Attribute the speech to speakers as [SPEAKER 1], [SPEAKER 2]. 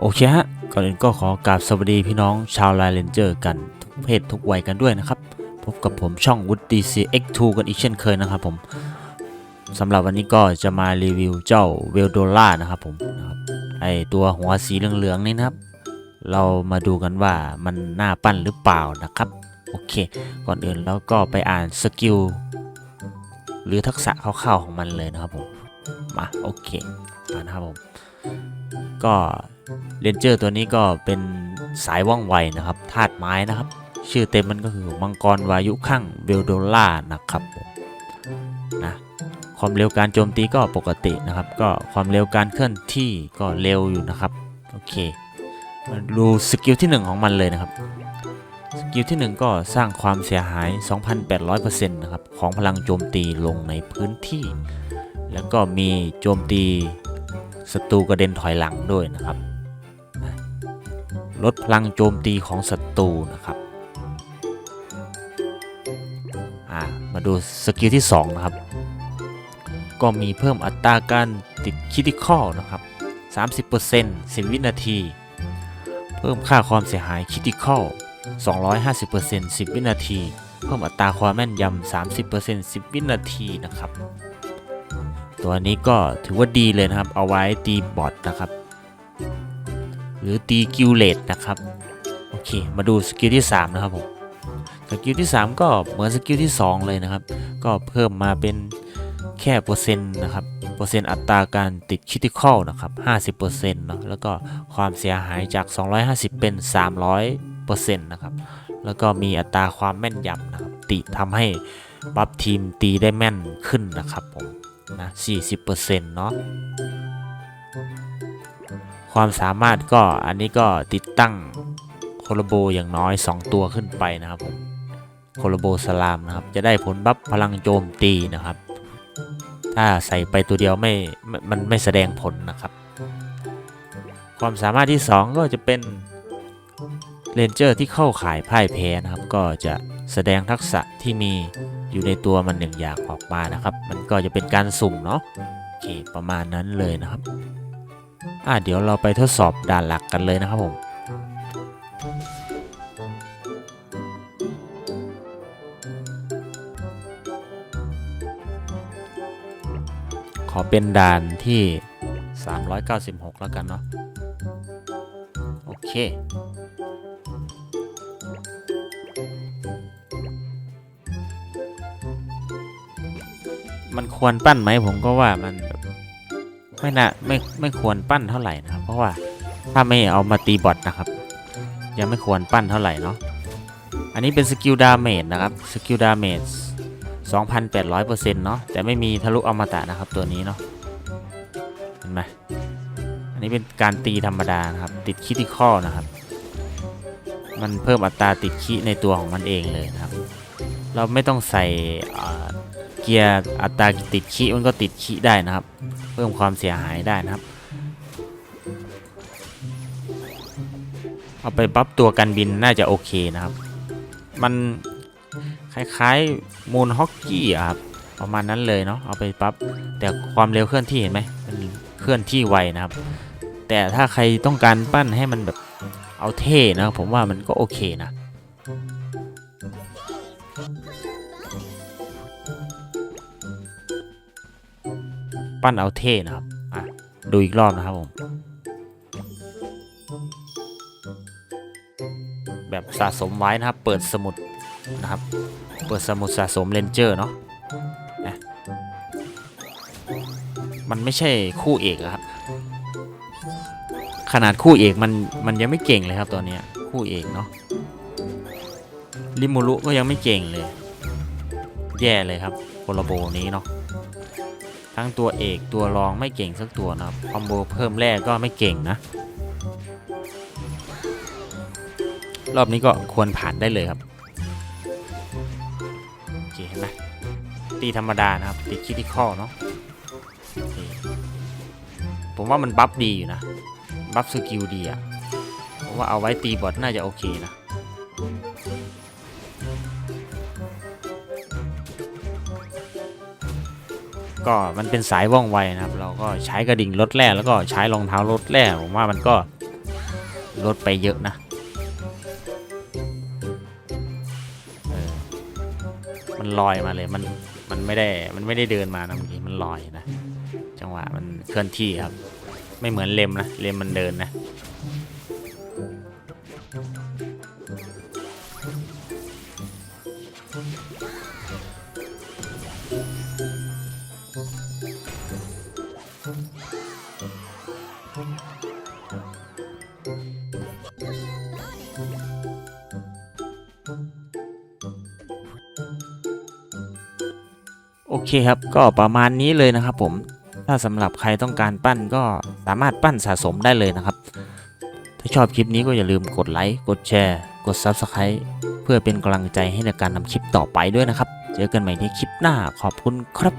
[SPEAKER 1] โอเคฮะ ก่อนอื่นก็ขอกราบสวัสดีพี่น้องชาวไลน์เลนเจอร์กันทุกเพศทุกวัยกันด้วยนะครับ พบกับผมช่อง Wood DC X2 กันอีกเช่นเคยนะครับผมสำหรับวันนี้ก็จะมารีวิวเจ้าเวลโดล่านะครับผมนะครับไอตัวหัวสีเหลืองๆนี่นะครับ เรามาดูกันว่ามันน่าปั้นหรือเปล่านะครับ โอเค ก่อนอื่นแล้วก็ไปอ่านสกิลหรือทักษะคร่าวๆของมันเลยนะครับผม มา โอเคมานะครับผม ก็ เรนเจอร์ตัวนี้ก็เป็นสายว่องไวนะครับธาตุไม้นะครับ ชื่อเต็มมันก็คือมังกรวายุข้างเวลโดล่านะครับนะความเร็วการโจมตีก็ปกตินะครับ ก็ความเร็วการเคลื่อนที่ก็เร็วอยู่นะครับโอเคมาดูสกิลที่ 1 ของมันเลยนะครับสกิลที่ 1 ก็สร้างความเสียหาย 2,800%นะครับของพลังโจมตีลงในพื้นที่ แล้วก็มีโจมตีศัตรูกระเด็นถอยหลังด้วยนะครับ ลดพลังโจมตีของศัตรูนะครับอ่ามาดูสกิลที่ 2 นะครับ ก็มีเพิ่มอัตราการติดคิติคอลนะครับ 30% 10 วินาที เพิ่มค่าความเสียหายคิติคอล250% 10 วินาที เพิ่มอัตราความแม่นยำ 30% 10 วินาทีนะครับ ตัวนี้ก็ถือว่าดีเลยนะครับ เอาไว้ตีบอทนะครับ หรือตีกิลเลตนะครับ โอเค มาดูสกิลที่ 3 นะครับผมสกิลที่ 3 ก็เหมือนสกิลที่ 2 เลยนะครับ ก็เพิ่มมาเป็นแค่เปอร์เซ็นต์นะครับเปอร์เซ็นต์อัตราการติดคิติคอลนะครับ 50%เนาะแล้วก็ความเสียหายจาก 250 เป็น 300%นะครับแล้วก็มีอัตราความแม่นยำนะครับติทำให้บัฟทีมตีได้แม่นขึ้นนะครับผมนะ40%เนาะ ความสามารถก็อันนี้ก็ติดตั้งโคโลโบอย่างน้อย 2 ตัวขึ้นไปนะครับผมโคโลโบสลามนะครับจะได้ผลบัฟพลังโจมตีนะครับ ถ้าใส่ไปตัวเดียวไม่ไม่มันไม่แสดงผลนะครับ ความสามารถที่ 2 ก็จะเป็นเรนเจอร์ที่เข้าขายพ่ายแพ้นะครับ ก็จะแสดงทักษะที่มีอยู่ในตัวมันหนึ่งอย่างออกมานะครับ มันก็จะเป็นการสุ่มเนาะโอเคประมาณนั้นเลยนะครับ อะเดี๋ยวเราไปทดสอบด่านหลักกันเลยนะครับผมขอเป็นด่านที่ 396 แล้วกันเนาะโอเคมันควรปั้นไหมผมก็ว่ามัน ไม่น่าไม่ไม่ควรปั้นเท่าไหร่นะครับ เพราะว่าถ้าไม่เอามาตีบอทนะครับ ยังไม่ควรปั้นเท่าไหร่เนาะอันนี้เป็นสกิลดาเมจนะครับสกิลดาเมจ2,800%เนาะแต่ไม่มีทะลุอมตะนะครับตัวนี้เนาะเห็นไหมอันนี้เป็นการตีธรรมดานะครับ ติดคิติคอนะครับ มันเพิ่มอัตราติดคิในตัวของมันเองเลยนะครับ เราไม่ต้องใส่ เกียร์อัตราติดขี้มันก็ติดขี้ได้นะครับ เพิ่มความเสียหายได้นะครับ เอาไปบัฟตัวกันบินน่าจะโอเคนะครับ มันคล้ายๆมูนฮอกกี้ครับประมาณนั้นเลยเนาะเอาไปปั๊บแต่ความเร็วเคลื่อนที่เห็นไหมมันเคลื่อนที่ไวนะครับ แต่ถ้าใครต้องการปั้นให้มันแบบเอาเท่นะผมว่ามันก็โอเคนะ ปั้นเอาเท่นะครับอะดูอีกรอบนะครับผม แบบสะสมไว้นะครับ เปิดสมุดนะครับ เปิดสมุดสะสมเลนเจอร์เนาะนะมันไม่ใช่คู่เอกอะครับ ขนาดคู่เอกมันมันยังไม่เก่งเลยครับตัวนี้คู่เอกเนาะริมูรุก็ยังไม่เก่งเลย แย่เลยครับโคลโบนี้เนาะ ทั้งตัวเอกตัวรองไม่เก่งสักตัวนะครับคอมโบเพิ่มแรกก็ไม่เก่งนะ รอบนี้ก็ควรผ่านได้เลยครับโอเคเห็นไหมตีธรรมดานะครับตีคิติคอเนาะผมว่ามันบัฟดีอยู่นะ บัฟสกิลดีอะผมว่าเอาไว้ตีบอทน่าจะโอเคนะ ก็มันเป็นสายว่องไวนะครับ เราก็ใช้กระดิ่งลดแร่แล้วก็ใช้รองเท้าลดแร่ผมว่ามันก็ลดไปเยอะนะมันลอยมาเลยมันมันไม่ได้มันไม่ได้เดินมานะเมื่อกี้มันลอยนะ จังหวะมันเคลื่อนที่ครับ ไม่เหมือนเลมนะเลมมันเดินนะ โอเคครับก็ประมาณนี้เลยนะครับผมถ้าสำหรับใครต้องการปั้นก็สามารถปั้นสะสมได้เลยนะครับ ถ้าชอบคลิปนี้ก็อย่าลืมกดไลค์กดแชร์กด Subscribe เพื่อเป็นกำลังใจให้ในการทำคลิปต่อไปด้วยนะครับ เจอกันใหม่ในคลิปหน้าขอบคุณครับ